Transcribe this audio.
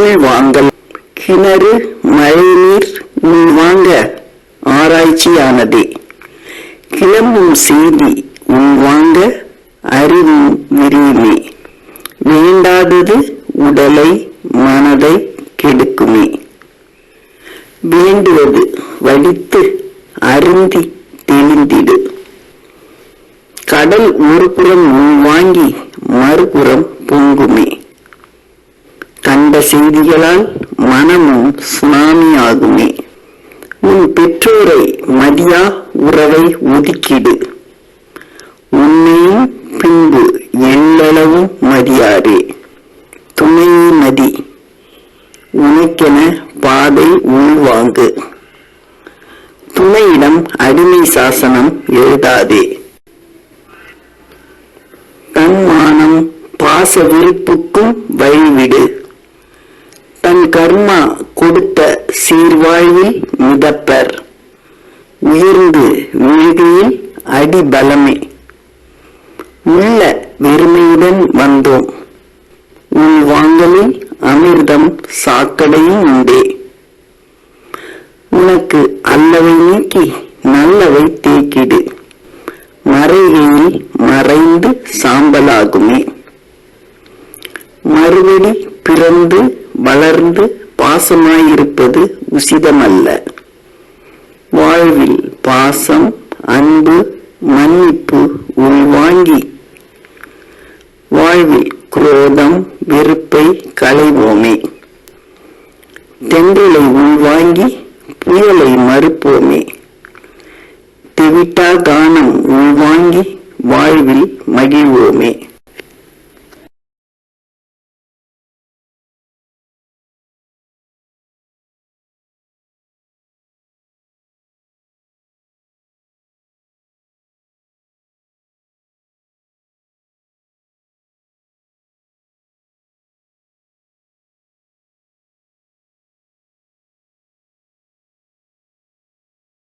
உள்வாங்கல் கிணறு மழைநீர் உள்வாங்க ஆராய்ச்சியானதே. கிளம்பும் செய்தி உள்வாங்க அறிவும் விரியுமே. வேண்டாதது உடலை மனதை கெடுக்குமே. வேண்டுவது வடித்து அருந்தி தெளிந்திடு. கடல் ஒரு புறம் உள்வாங்கி மறுபுறம் பொங்குமே. கண்ட செய்திகளால் மனமும் சுனாமி ஆகுமே. உன் பெற்றோரை மதியா உறவை ஒதுக்கிடு. உன்னையும் பின்பு எள்ளளவும் மதியாரே. துணையே மதி. உனக்கென பாதை உள்வாங்கு. துணையிடம் அடிமை சாசனம் எழுதாதே. தன்மானம் பாச விருப்புக்கும் வழிவிடு. கர்மா கொடுத்த சீர்வாழ்வில் மிதப்பர். உயர்ந்து விழுகையில் அடிபலமே. உள்ள வெறுமையுடன் வந்தோம். உள் வாங்கலில் அமிர்தம் சாக்கடையும் உண்டே. உனக்கு அல்லவை நீக்கி நல்லவை தேக்கிடு. மறைகையில் மறைந்து சாம்பலாகுமே. மறுபடி பிறந்து வளர்ந்து பாசமாயிருப்பது உசிதமல்ல. வாழ்வில் பாசம் அன்பு மன்னிப்பு உள்வாங்கி. வாழ்வில் குரோதம் வெறுப்பை களைவோமே. தென்றலை உள்வாங்கி புயலை மறுப்போமே. தெவிட்டா தானம் உள்வாங்கி வாழ்வில் மகிழ்வோமே.